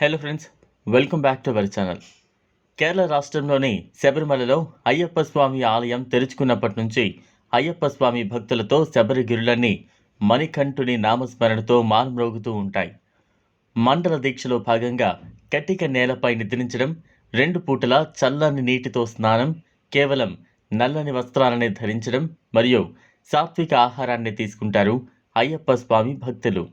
Hello friends welcome back to our channel Kerala రాష్ట్రంలోని శబరిమలలో అయ్యప్ప స్వామి ఆలయం తెరుచుకున్నప్పటి నుంచి అయ్యప్ప స్వామి భక్తులతో శబరిగిరులన్నీ మణికంఠుని నామస్మరణతో మారుమ్రోగుతూ ఉంటాయి మండల దీక్షలో భాగంగా కట్టిక నేలపై నిద్రించడం రెండు పూటల చల్లని నీటితో స్నానం కేవలం నల్లని వస్త్రాలని ధరించడం మరియు సాత్విక ఆహారాన్ని తీసుకుంటారు అయ్యప్ప స్వామి భక్తులు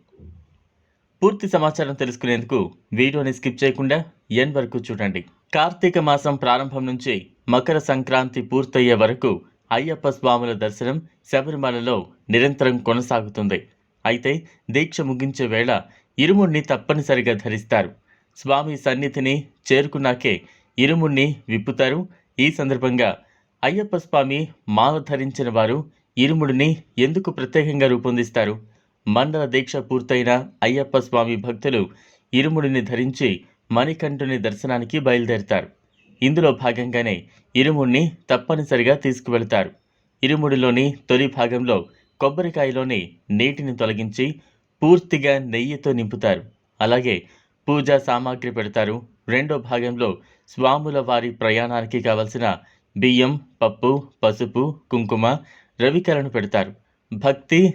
పూర్తి సమాచారం తెలుసుకునేందుకు వీడియోని స్కిప్ చేయకుండా ఎన్ వరకు చూడండి. కార్తీక మాసం ప్రారంభం నుంచి మకర సంక్రాంతి పూర్తయ్యే వరకు అయ్యప్ప స్వాముల దర్శనం శబరిమలలో నిరంతరం కొనసాగుతుంది. అయితే దీక్ష ముగించే వేళ ఇరుముడిని తప్పనిసరిగా ధరిస్తారు. స్వామి సన్నిధిని చేరుకున్నాకే ఇరుముడిని విప్పుతారు. ఈ సందర్భంగా అయ్యప్ప స్వామి మాల ధరించిన వారు ఇరుముడిని ఎందుకు ప్రత్యేకంగా రూపొందిస్తారు? మండల దీక్ష పూర్తయిన అయ్యప్ప స్వామి భక్తులు ఇరుముడిని ధరించి మణికంఠుని దర్శనానికి బయలుదేరుతారు. ఇందులో భాగంగానే ఇరుముడిని తప్పనిసరిగా తీసుకువెళతారు. ఇరుముడిలోని తొలి భాగంలో కొబ్బరికాయలోని నీటిని తొలగించి పూర్తిగా నెయ్యితో నింపుతారు. అలాగే పూజా సామాగ్రి పెడతారు. రెండో భాగంలో స్వాముల వారి ప్రయాణానికి కావలసిన బియ్యం పప్పు పసుపు కుంకుమ రవికలను పెడతారు. భక్తి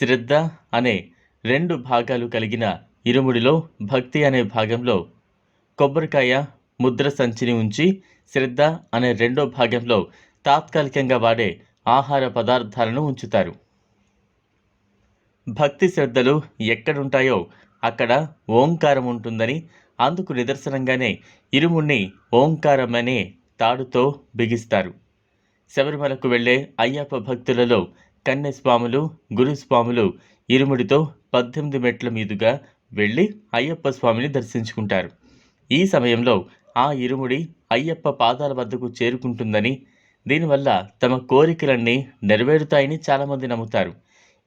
శ్రద్ధ అనే రెండు భాగాలు కలిగిన ఇరుముడిలో భక్తి అనే భాగంలో కొబ్బరికాయ ముద్ర సంచిని ఉంచి శ్రద్ధ అనే రెండో భాగంలో తాత్కాలికంగా వాడే ఆహార పదార్థాలను ఉంచుతారు. భక్తి శ్రద్ధలు ఎక్కడుంటాయో అక్కడ ఓంకారం ఉంటుందని అందుకు నిదర్శనంగానే ఇరుముణ్ణి ఓంకారం అనే తాడుతో బిగిస్తారు. శబరిమలకు వెళ్ళే అయ్యప్ప భక్తులలో కన్యస్వాములు గురుస్వాములు ఇరుముడితో పద్దెనిమిది మెట్ల మీదుగా వెళ్ళి అయ్యప్ప స్వామిని దర్శించుకుంటారు. ఈ సమయంలో ఆ ఇరుముడి అయ్యప్ప పాదాల వద్దకు చేరుకుంటుందని దీనివల్ల తమ కోరికలన్నీ నెరవేరుతాయని చాలామంది నమ్ముతారు.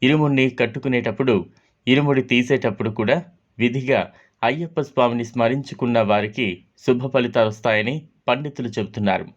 ఇరుముడిని కట్టుకునేటప్పుడు ఇరుముడి తీసేటప్పుడు కూడా విధిగా అయ్యప్ప స్వామిని స్మరించుకున్న వారికి శుభ ఫలితాలు వస్తాయని పండితులు చెబుతున్నారు.